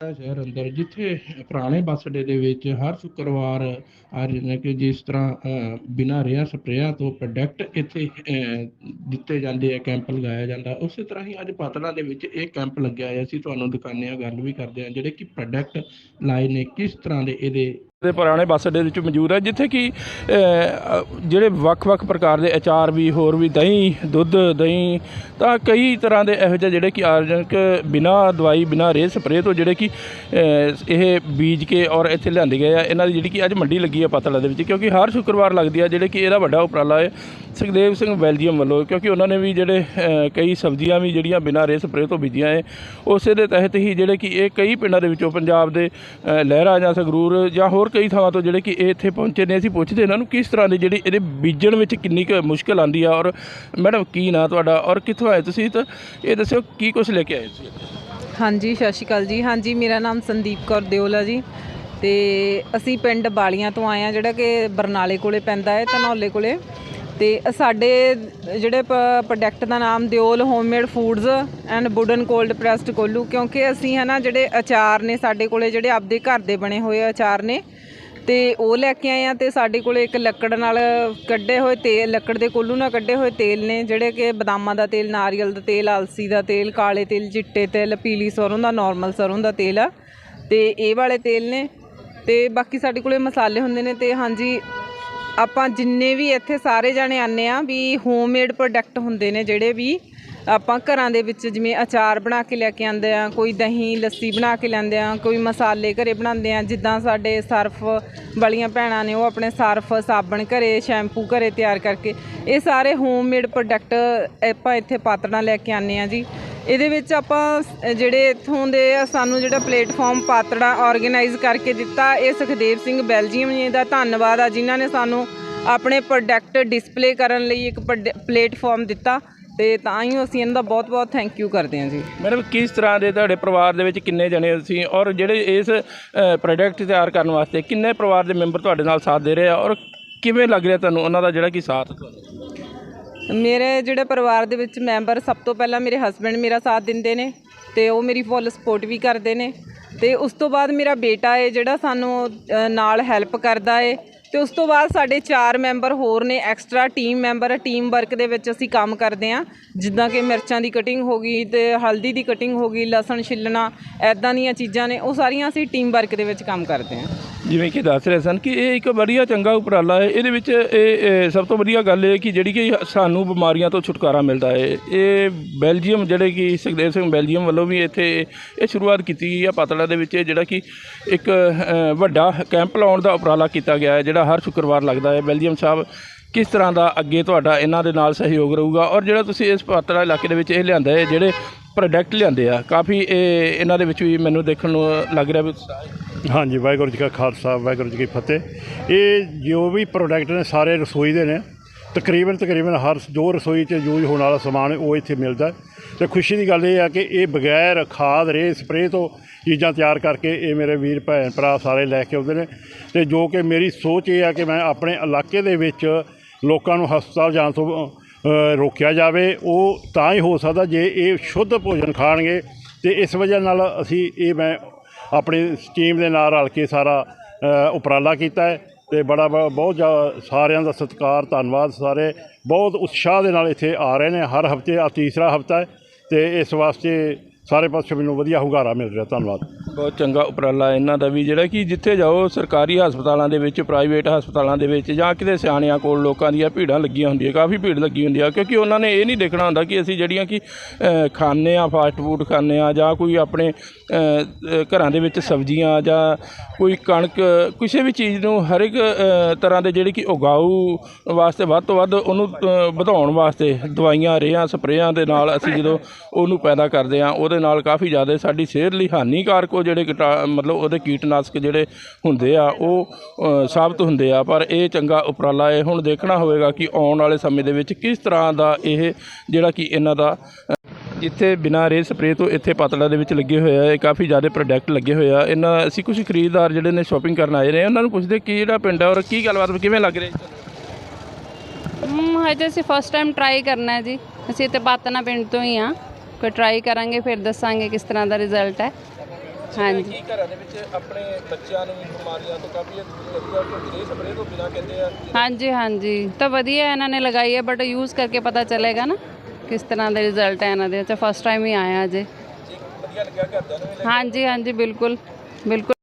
ਸ਼ਹਿਰ ਅੰਦਰ ਜਿੱਥੇ ਪੁਰਾਣੇ ਬੱਸ ਅੱਡੇ ਦੇ ਵਿੱਚ ਹਰ ਸ਼ੁੱਕਰਵਾਰ ਆ ਰਹੇ ਕਿ ਜਿਸ ਤਰ੍ਹਾਂ ਅ, ਬਿਨਾਂ ਰੇਹਾਂ ਸਪਰੇਆਂ ਤੋਂ ਪ੍ਰੋਡਕਟ ਇੱਥੇ ਅ, ਦਿੱਤੇ ਜਾਂਦੇ ਆ ਕੈਂਪ ਲਗਾਇਆ ਜਾਂਦਾ। ਉਸੇ ਤਰ੍ਹਾਂ ਹੀ ਅੱਜ ਪਾਤੜਾ ਦੇ ਵਿੱਚ ਇਹ ਕੈਂਪ ਲੱਗਿਆ ਹੋਇਆ ਸੀ। ਤੁਹਾਨੂੰ ਦੁਕਾਨਿਆਂ ਗੱਲ ਵੀ ਕਰਦੇ ਆ ਜਿਹੜੇ ਕਿ ਪ੍ਰੋਡਕਟ ਲਾਏ ਨੇ ਕਿਸ ਤਰ੍ਹਾਂ ਦੇ ਇਹਦੇ ਦੇ ਪੁਰਾਣੇ ਬੱਸ ਅੱਡੇ ਵਿੱਚ ਮੌਜੂਦ ਹੈ, ਜਿੱਥੇ ਕਿ ਜਿਹੜੇ ਵੱਖ-ਵੱਖ ਪ੍ਰਕਾਰ ਦੇ ਅਚਾਰ ਵੀ, ਹੋਰ ਵੀ ਦਹੀਂ, ਦੁੱਧ, ਦਹੀਂ, ਤਾਂ ਕਈ ਤਰ੍ਹਾਂ ਦੇ ਇਹੋ ਜਿਹੇ ਜਿਹੜੇ ਕਿ ਆਰਗੈਨਿਕ ਬਿਨਾਂ ਦਵਾਈ, ਬਿਨਾਂ ਰੇਹ ਸਪਰੇਅ ਤੋਂ ਜਿਹੜੇ ਕਿ ਇਹ ਬੀਜ ਕੇ ਔਰ ਇੱਥੇ ਲਿਆਂਦੇ ਗਏ ਆ। ਇਹਨਾਂ ਦੀ ਜਿਹੜੀ ਕਿ ਅੱਜ ਮੰਡੀ ਲੱਗੀ ਆ ਪਤਲਾ ਦੇ ਵਿੱਚ, ਕਿਉਂਕਿ ਹਰ ਸ਼ੁੱਕਰਵਾਰ ਲੱਗਦੀ ਆ, ਜਿਹੜੇ ਕਿ ਇਹਦਾ ਵੱਡਾ ਉਪਰਾਲਾ ਹੈ ਸੁਖਦੇਵ ਸਿੰਘ ਬੈਲਜੀਅਮ ਵੱਲੋਂ, ਕਿਉਂਕਿ ਉਹਨਾਂ ਨੇ ਵੀ ਜਿਹੜੇ ਕਈ ਸਬਜ਼ੀਆਂ ਵੀ ਜਿਹੜੀਆਂ ਬਿਨਾਂ ਰੇਹ ਸਪਰੇਅ ਤੋਂ ਬੀਜੀਆਂ ਏ ਉਸੇ ਦੇ ਤਹਿਤ ਹੀ ਜਿਹੜੇ ਕਿ ਇਹ ਕਈ ਪਿੰਡਾਂ ਦੇ ਵਿੱਚੋਂ ਪੰਜਾਬ ਦੇ ਲਹਿਰਾ ਜਾਂ ਸੰਗਰੂਰ ਜਾਂ ਹੋਰ ਕਈ ਥਾਵਾਂ ਤੋਂ ਜਿਹੜੇ ਕਿ ਇਹ ਇੱਥੇ ਪਹੁੰਚੇ ਨੇ, ਅਸੀਂ ਪੁੱਛਦੇ ਇਹਨਾਂ ਨੂੰ ਕਿਸ ਤਰ੍ਹਾਂ ਦੀ ਜਿਹੜੀ ਇਹਦੇ ਬੀਜਣ ਵਿੱਚ ਕਿੰਨੀ ਕੁ ਮੁਸ਼ਕਲ ਆਉਂਦੀ ਆ, ਔਰ ਮੈਡਮ ਕੀ ਨਾਂ ਤੁਹਾਡਾ, ਔਰ ਕਿੱਥੋਂ ਆਏ ਤੁਸੀਂ, ਤਾਂ ਇਹ ਦੱਸਿਓ ਕੀ ਕੁਝ ਲੈ ਕੇ ਆਏ ਤੁਸੀਂ ਹਾਂਜੀ, ਸਤਿ ਸ਼੍ਰੀ ਅਕਾਲ ਜੀ। ਹਾਂਜੀ, ਮੇਰਾ ਨਾਮ ਸੰਦੀਪ ਕੌਰ ਦਿਓਲ ਆ ਜੀ। ਤੇ ਅਸੀਂ ਪਿੰਡ ਬਾਲੀਆਂ ਤੋਂ ਆਏ ਆ, ਜਿਹੜਾ ਕਿ ਬਰਨਾਲੇ ਕੋਲੇ ਪੈਂਦਾ ਹੈ, ਧਨੌਲੇ ਕੋਲੇ। ਤੇ ਸਾਡੇ ਜਿਹੜੇ ਪ੍ਰੋਡਕਟ ਦਾ ਨਾਮ Deol homemade foods and wooden cold pressed ਕੋਲੂ ਕਿਉਂਕਿ ਅਸੀਂ ਹੈ ਨਾ ਜਿਹੜੇ ਅਚਾਰ ਨੇ ਸਾਡੇ ਕੋਲੇ ਜਿਹੜੇ ਆਪਦੇ ਘਰ ਦੇ ਬਣੇ ਹੋਏ ਅਚਾਰ ਨੇ, ਤੇ ਉਹ ਲੈ ਕੇ ਆਏ ਆ ਤੇ ਸਾਡੇ ਕੋਲੇ ਇੱਕ ਲੱਕੜ ਨਾਲ ਕੱਢੇ ਹੋਏ ਤੇਲ, ਲੱਕੜ ਦੇ ਕੋਲੂ ਨਾਲ ਕੱਢੇ ਹੋਏ ਤੇਲ ਨੇ, ਜਿਹੜੇ ਕਿ ਬਦਾਮਾਂ ਦਾ ਤੇਲ, ਨਾਰੀਅਲ ਦਾ ਤੇਲ, ਆਲਸੀ ਦਾ ਤੇਲ, ਕਾਲੇ ਤੇਲ, ਚਿੱਟੇ ਤੇਲ, ਪੀਲੀ ਸਰੋਂ ਦਾ ਨਾਰਮਲ ਸਰੋਂ ਦਾ ਤੇਲ ਆ ਤੇ ਇਹ ਵਾਲੇ ਤੇਲ ਨੇ, ਤੇ ਬਾਕੀ ਸਾਡੇ ਕੋਲੇ ਮਸਾਲੇ ਹੁੰਦੇ ਨੇ, ਤੇ ਹਾਂਜੀ ਆਪਾਂ ਜਿੰਨੇ ਵੀ ਇੱਥੇ ਸਾਰੇ ਜਾਣੇ ਆਨੇ ਆ ਵੀ ਹੋਮਮੇਡ ਪ੍ਰੋਡਕਟ ਹੁੰਦੇ ਨੇ ਜਿਹੜੇ ਵੀ ਆਪਾਂ ਘਰਾਂ ਦੇ ਵਿੱਚ ਜਿਵੇਂ ਅਚਾਰ ਬਣਾ ਕੇ ਲੈ ਕੇ ਆਉਂਦੇ ਆ ਕੋਈ ਦਹੀਂ, ਲੱਸੀ ਬਣਾ ਕੇ ਲੈਂਦੇ ਆ ਕੋਈ ਮਸਾਲੇ ਘਰੇ ਬਣਾਉਂਦੇ ਆ ਜਿੱਦਾਂ ਸਾਡੇ ਸਰਫ ਵਾਲੀਆਂ ਭੈਣਾਂ ਨੇ ਉਹ ਆਪਣੇ ਸਰਫ, ਸਾਬਣ ਘਰੇ, ਸ਼ੈਂਪੂ ਘਰੇ ਤਿਆਰ ਕਰਕੇ ਇਹ ਸਾਰੇ ਹੋਮਮੇਡ ਪ੍ਰੋਡਕਟ ਆਪਾਂ ਇੱਥੇ ਪਾਤੜਾਂ ਲੈ ਕੇ ਆਨੇ ਆ ਜੀ। ਇਹਦੇ ਵਿੱਚ ਆਪਾਂ ਜਿਹੜੇ ਇੱਥੋਂ ਦੇ ਸਾਨੂੰ ਜਿਹੜਾ ਪਲੇਟਫਾਰਮ ਪਾਤੜਾ ਆਰਗੇਨਾਈਜ਼ ਕਰਕੇ ਦਿੱਤਾ, ਇਹ ਸੁਖਦੇਵ ਸਿੰਘ ਬੈਲਜੀਅਮ ਜੀ ਦਾ ਧੰਨਵਾਦ ਆ, ਜਿਨ੍ਹਾਂ ਨੇ ਸਾਨੂੰ ਆਪਣੇ ਪ੍ਰੋਡਕਟ ਡਿਸਪਲੇ ਕਰਨ ਲਈ ਇੱਕ ਪਲੇਟਫਾਰਮ ਦਿੱਤਾ। ਤੇ ਤਾਂ ਹੀ ਅਸੀਂ ਇਹਨਾਂ ਦਾ ਬਹੁਤ-ਬਹੁਤ ਥੈਂਕ ਯੂ ਕਰਦੇ ਹਾਂ ਜੀ। ਮੈਡਮ, ਕਿਸ ਤਰ੍ਹਾਂ ਦੇ ਤੁਹਾਡੇ ਪਰਿਵਾਰ ਦੇ ਵਿੱਚ ਕਿੰਨੇ ਜਣੇ ਸੀ? ਔਰ ਜਿਹੜੇ ਇਸ ਪ੍ਰੋਡਕਟ ਤਿਆਰ ਕਰਨ ਵਾਸਤੇ ਕਿੰਨੇ ਪਰਿਵਾਰ ਦੇ ਮੈਂਬਰ ਤੁਹਾਡੇ ਨਾਲ ਸਾਥ ਦੇ ਰਹੇ ਆ? ਔਰ ਕਿਵੇਂ ਲੱਗ ਰਿਹਾ ਤੁਹਾਨੂੰ ਉਹਨਾਂ ਦਾ ਜਿਹੜਾ ਕਿ ਸਾਥ? ਮੇਰੇ ਜਿਹੜੇ ਪਰਿਵਾਰ ਦੇ ਵਿੱਚ ਮੈਂਬਰ ਸਭ ਤੋਂ ਪਹਿਲਾਂ ਮੇਰੇ ਹਸਬੰਡ ਮੇਰਾ ਸਾਥ ਦਿੰਦੇ ਨੇ ਤੇ ਉਹ ਮੇਰੀ ਫੁੱਲ ਸਪੋਰਟ ਵੀ ਕਰਦੇ ਨੇ ਤੇ ਉਸ ਤੋਂ ਬਾਅਦ ਮੇਰਾ ਬੇਟਾ ਹੈ ਜਿਹੜਾ ਸਾਨੂੰ ਨਾਲ ਹੈਲਪ ਕਰਦਾ ਹੈ ਤੇ ਉਸ ਤੋਂ ਬਾਅਦ ਸਾਡੇ ਚਾਰ ਮੈਂਬਰ ਹੋਰ ਨੇ extra team member team work ਦੇ ਵਿੱਚ ਅਸੀਂ ਕੰਮ ਕਰਦੇ ਹਾਂ। ਜਿੱਦਾਂ ਕਿ ਮਿਰਚਾਂ ਦੀ ਕਟਿੰਗ ਹੋ ਗਈ ਤੇ ਹਲਦੀ ਦੀ ਕਟਿੰਗ ਹੋ ਗਈ, ਲਸਣ ਛਿੱਲਣਾ ਐਦਾਂ ਦੀਆਂ ਚੀਜ਼ਾਂ ਨੇ, ਉਹ ਸਾਰੀਆਂ ਅਸੀਂ ਟੀਮ ਵਰਕ ਦੇ ਵਿੱਚ ਕੰਮ ਕਰਦੇ ਹਾਂ। ਜਿਵੇਂ ਕਿ ਦੱਸ ਰਹੇ ਸਨ ਕਿ ਇਹ ਇੱਕ ਵਧੀਆ ਚੰਗਾ ਉਪਰਾਲਾ ਹੈ। ਇਹਦੇ ਵਿੱਚ ਇਹ ਸਭ ਤੋਂ ਵਧੀਆ ਗੱਲ ਇਹ ਕਿ ਜਿਹੜੀ ਕਿ ਸਾਨੂੰ ਬਿਮਾਰੀਆਂ ਤੋਂ ਛੁਟਕਾਰਾ ਮਿਲਦਾ ਹੈ। ਇਹ ਬੈਲਜੀਅਮ ਜਿਹੜੇ ਕਿ ਸੁਖਦੇਵ ਸਿੰਘ ਬੈਲਜੀਅਮ ਵੱਲੋਂ ਵੀ ਇੱਥੇ ਇਹ ਸ਼ੁਰੂਆਤ ਕੀਤੀ ਗਈ ਹੈ ਪਾਤੜਾ ਦੇ ਵਿੱਚ। ਜਿਹੜਾ ਕਿ ਇੱਕ ਵੱਡਾ ਕੈਂਪ ਲਾਉਣ ਦਾ ਉਪਰਾਲਾ ਕੀਤਾ ਗਿਆ ਹੈ, ਜਿਹੜਾ ਹਰ ਸ਼ੁੱਕਰਵਾਰ ਲੱਗਦਾ ਹੈ। ਬੈਲਜੀਅਮ ਸਾਹਿਬ, ਕਿਸ ਤਰ੍ਹਾਂ ਦਾ ਅੱਗੇ ਤੁਹਾਡਾ ਇਹਨਾਂ ਦੇ ਨਾਲ ਸਹਿਯੋਗ ਰਹੂਗਾ? ਔਰ ਜਿਹੜਾ ਤੁਸੀਂ ਇਸ ਪਾਤੜਾ ਇਲਾਕੇ ਦੇ ਵਿੱਚ ਇਹ ਲਿਆਂਦਾ ਹੈ, ਜਿਹੜੇ ਪ੍ਰੋਡਕਟ ਲਿਆਂਦੇ ਆ, ਕਾਫੀ ਇਹ, ਇਹਨਾਂ ਦੇ ਵਿੱਚ ਵੀ ਮੈਨੂੰ ਦੇਖਣ ਨੂੰ ਲੱਗ ਰਿਹਾ ਵੀ ਹਾਂਜੀ, ਵਾਹਿਗੁਰੂ ਜੀ ਕਾ ਖਾਲਸਾ, ਵਾਹਿਗੁਰੂ ਜੀ ਕੀ ਫਤਿਹ। ਇਹ ਜੋ ਵੀ ਪ੍ਰੋਡਕਟ ਨੇ, ਸਾਰੇ ਰਸੋਈ ਦੇ ਨੇ। ਤਕਰੀਬਨ ਤਕਰੀਬਨ ਹਰ ਜੋ ਰਸੋਈ 'ਚ ਯੂਜ਼ ਹੋਣ ਵਾਲਾ ਸਮਾਨ ਉਹ ਇੱਥੇ ਮਿਲਦਾ। ਹੈ। ਤੇ ਖੁਸ਼ੀ ਦੀ ਗੱਲ ਇਹ ਆ ਕਿ ਇਹ ਬਗੈਰ ਖਾਦ, ਰੇ, ਸਪਰੇਅ ਤੋਂ ਚੀਜ਼ਾਂ ਤਿਆਰ ਕਰਕੇ ਇਹ ਮੇਰੇ ਵੀਰ, ਭੈਣ, ਭਰਾ ਸਾਰੇ ਲੈ ਕੇ ਆਉਂਦੇ ਨੇ। ਤੇ ਜੋ ਕਿ ਮੇਰੀ ਸੋਚ ਇਹ ਆ ਕਿ ਮੈਂ ਆਪਣੇ ਇਲਾਕੇ ਦੇ ਵਿੱਚ ਲੋਕਾਂ ਨੂੰ ਹਸਪਤਾਲ ਜਾਣ ਤੋਂ ਰੋਕਿਆ ਜਾਵੇ। ਉਹ ਤਾਂ ਹੀ ਹੋ ਸਕਦਾ ਜੇ ਇਹ ਸ਼ੁੱਧ ਭੋਜਨ ਖਾਣਗੇ। ਤੇ ਇਸ ਵਜ੍ਹਾ ਨਾਲ ਅਸੀਂ ਇਹ ਮੈਂ ਆਪਣੀ ਟੀਮ ਦੇ ਨਾਲ ਰਲ ਕੇ ਸਾਰਾ ਉਪਰਾਲਾ ਕੀਤਾ ਹੈ ਤੇ ਬੜਾ ਬ- ਬਹੁਤ ਜ਼ਿਆਦਾ ਸਾਰਿਆਂ ਦਾ ਸਤਿਕਾਰ, ਧੰਨਵਾਦ ਸਾਰੇ। ਬਹੁਤ ਉਤਸ਼ਾਹ ਦੇ ਨਾਲ ਇੱਥੇ ਆ ਰਹੇ ਨੇ, ਹਰ ਹਫ਼ਤੇ ਆ ਤੀਸਰਾ ਹਫਤਾ ਹੈ ਤੇ ਇਸ ਵਾਸਤੇ ਸਾਰੇ ਪਾਸੇ ਮੈਨੂੰ ਵਧੀਆ ਹੁੰਗਾਰਾ ਮਿਲ ਰਿਹਾ। ਧੰਨਵਾਦ। ਬਹੁਤ ਚੰਗਾ ਉਪਰਾਲਾ ਇਹਨਾਂ ਦਾ ਵੀ ਜਿਹੜਾ ਕਿ ਜਿੱਥੇ ਜਾਓ ਸਰਕਾਰੀ ਹਸਪਤਾਲਾਂ ਦੇ ਵਿੱਚ ਪ੍ਰਾਈਵੇਟ ਹਸਪਤਾਲਾਂ ਦੇ ਵਿੱਚ ਜਾਂ ਕਿਤੇ ਸਿਆਣਿਆਂ ਕੋਲ ਲੋਕਾਂ ਦੀਆਂ ਭੀੜਾਂ ਲੱਗੀਆਂ ਹੁੰਦੀਆਂ ਕਾਫੀ ਭੀੜ ਲੱਗੀ ਹੁੰਦੀ ਆ ਕਿਉਂਕਿ ਉਹਨਾਂ ਨੇ ਇਹ ਨਹੀਂ ਦੇਖਣਾ ਹੁੰਦਾ ਕਿ ਅਸੀਂ ਜਿਹੜੀਆਂ ਕਿ ਅ, ਖਾਂਦੇ ਆ ਫਾਸਟ ਫੂਡ ਖਾਂਦੇ ਆ ਜਾਂ ਕੋਈ ਆਪਣੇ ਘਰਾਂ ਦੇ ਵਿੱਚ ਸਬਜ਼ੀਆਂ ਜਾਂ ਕੋਈ ਕਣਕ ਕਿਸੇ ਵੀ ਚੀਜ਼ ਨੂੰ ਹਰ ਇੱਕ ਤਰ੍ਹਾਂ ਦੇ ਜਿਹੜੀ ਕਿ ਉਗਾਊ ਵਾਸਤੇ ਵੱਧ ਤੋਂ ਵੱਧ ਉਹਨੂੰ ਵਧਾਉਣ ਵਾਸਤੇ ਦਵਾਈਆਂ ਰੇਹਾਂ ਸਪਰੇਆਂ ਦੇ ਨਾਲ ਅਸੀਂ ਜਦੋਂ ਉਹਨੂੰ ਪੈਦਾ ਕਰਦੇ ਆ ਉਹਦੇ ਨਾਲ ਕਾਫੀ ਜ਼ਿਆਦਾ ਸਾਡੀ ਸਿਹਤ ਲਈ ਹਾਨੀਕਾਰਕ ਉਹ ਜਿਹੜੇ ਕੀਟਾ ਮਤਲਬ ਉਹਦੇ ਕੀਟਨਾਸ਼ਕ ਜਿਹੜੇ ਹੁੰਦੇ ਆ ਉਹ ਸਾਬਤ ਹੁੰਦੇ ਆ ਪਰ ਇਹ ਚੰਗਾ ਉਪਰਾਲਾ ਹੈ ਹੁਣ ਦੇਖਣਾ ਹੋਵੇਗਾ ਕਿ ਆਉਣ ਵਾਲੇ ਸਮੇਂ ਦੇ ਵਿੱਚ ਕਿਸ ਤਰ੍ਹਾਂ ਦਾ ਇਹ ਜਿਹੜਾ ਕਿ ਇਹਨਾਂ ਦਾ ਅ, ਜਿੱਥੇ ਬਿਨਾਂ ਰੇ ਸਪਰੇਅ ਤੋਂ ਇੱਥੇ ਪਤਲਾ ਦੇ ਵਿੱਚ ਲੱਗੇ ਹੋਏ ਆ ਇਹ ਕਾਫੀ ਜ਼ਿਆਦਾ ਪ੍ਰੋਡਕਟ ਲੱਗੇ ਹੋਏ ਆ। ਇਹਨਾਂ ਅਸੀਂ ਕੁਝ ਖਰੀਦਦਾਰ ਜਿਹੜੇ ਨੇ ਸ਼ਾਪਿੰਗ ਕਰਨ ਆਏ ਨੇ ਉਹਨਾਂ ਨੂੰ ਪੁੱਛਦੇ ਕੀ ਜਿਹੜਾ ਪਿੰਡ ਆ ਔਰ ਕੀ ਗੱਲਬਾਤ ਕਿਵੇਂ ਲੱਗ ਰਹੀ? ਜੀ ਹਜੇ ਅਸੀਂ ਫਸਟ ਟਾਈਮ ਟਰਾਈ ਕਰਨਾ ਜੀ। ਅਸੀਂ ਤੇ ਬਾਤਨਾ ਪਿੰਡ ਤੋਂ ਹੀ ਆ ਕੋਈ ਟਰਾਈ ਕਰਾਂਗੇ ਫਿਰ ਦੱਸਾਂਗੇ ਕਿਸ ਤਰ੍ਹਾਂ ਦਾ ਰਿਜ਼ਲਟ ਹੈ। ਹਾਂਜੀ। ਕੀ ਘਰਾਂ ਦੇ ਵਿੱਚ ਆਪਣੇ ਬੱਚਿਆਂ ਨੂੰ ਬਿਮਾਰੀਆਂ ਤੋਂ ਕਾਫੀ ਵਧੀਆ ਕਿਉਂਕਿ ਸਪਰੇਅ ਤੋਂ ਬਿਨਾਂ ਕਹਿੰਦੇ ਆ। ਹਾਂਜੀ ਹਾਂਜੀ। ਤਾਂ ਵਧੀਆ ਇਹਨਾਂ ਨੇ ਲਗਾਈ ਹੈ ਬਟ ਯੂਜ਼ ਕਰਕੇ ਪਤਾ ਚੱਲੇਗਾ ਨਾ ਕਿਸ ਤਰ੍ਹਾਂ ਦੇ ਰਿਜ਼ਲਟ ਹੈ ਇਹਨਾਂ ਦੇ। ਅੱਛਾ ਫਸਟ ਟਾਈਮ ਹੀ ਆਇਆ ਅਜੇ। ਵਧੀਆ ਲੱਗਿਆ ਘਰਦਿਆਂ ਨੂੰ ਵੀ ਹਾਂਜੀ ਹਾਂਜੀ ਬਿਲਕੁਲ ਬਿਲਕੁਲ।